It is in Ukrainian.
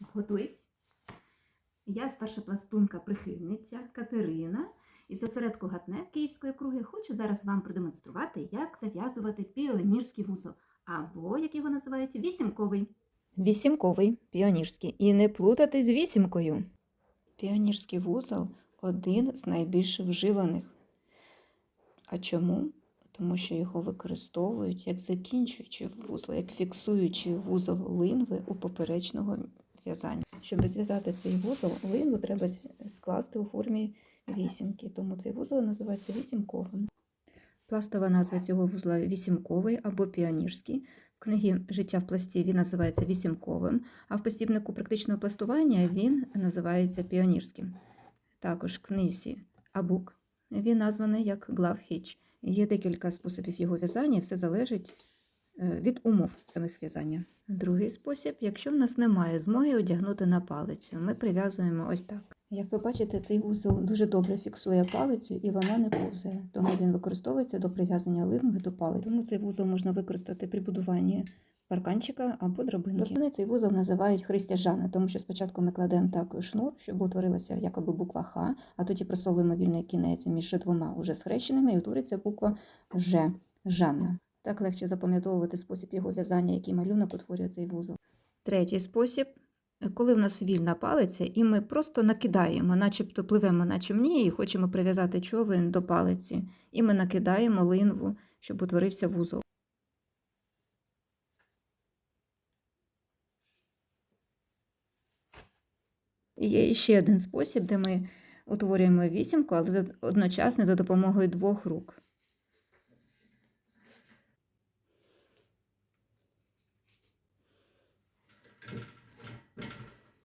Готуйсь. Я старша пластунка прихильниця Катерина із осередку Гатне Київської круги. Хочу зараз вам продемонструвати, як зав'язувати піонірський вузол, або, як його називають, вісімковий. Вісімковий, піонірський. І не плутати з вісімкою. Піонірський вузол один з найбільш вживаних. А чому? Тому що його використовують як закінчуючий вузол, як фіксуючий вузол линви у поперечного в'язання. Щоб зв'язати цей вузол, линву треба скласти у формі вісімки, тому цей вузол називається вісімковим. Пластова назва цього вузла вісімковий або піонірський. В книгі Життя в пласті він називається вісімковим, а в посібнику практичного пластування він називається піонірським. Також в книзі Абук він названий як главхіч. Є декілька способів його в'язання, все залежить від умов самих в'язання. Другий спосіб, якщо в нас немає змоги одягнути на палицю, ми прив'язуємо ось так. Як ви бачите, цей вузол дуже добре фіксує палицю і вона не ковзає, тому він використовується до прив'язання линви до палиці. Тому цей вузол можна використати при будуванні парканчика або драбинки. Основний цей вузол називають христяжана, тому що спочатку ми кладемо так шнур, щоб утворилася якоби буква Х, а тоді просовуємо вільний кінець між двома уже схрещеними і утвориться буква Ж. Жанна. Так легше запам'ятовувати спосіб його в'язання, який малюнок утворює цей вузол. Третій спосіб, коли в нас вільна палиця, і ми просто накидаємо, начебто пливемо на човні і хочемо прив'язати човен до палиці, і ми накидаємо линву, щоб утворився вузол. Є ще один спосіб, де ми утворюємо вісімку, але одночасно за допомогою двох рук.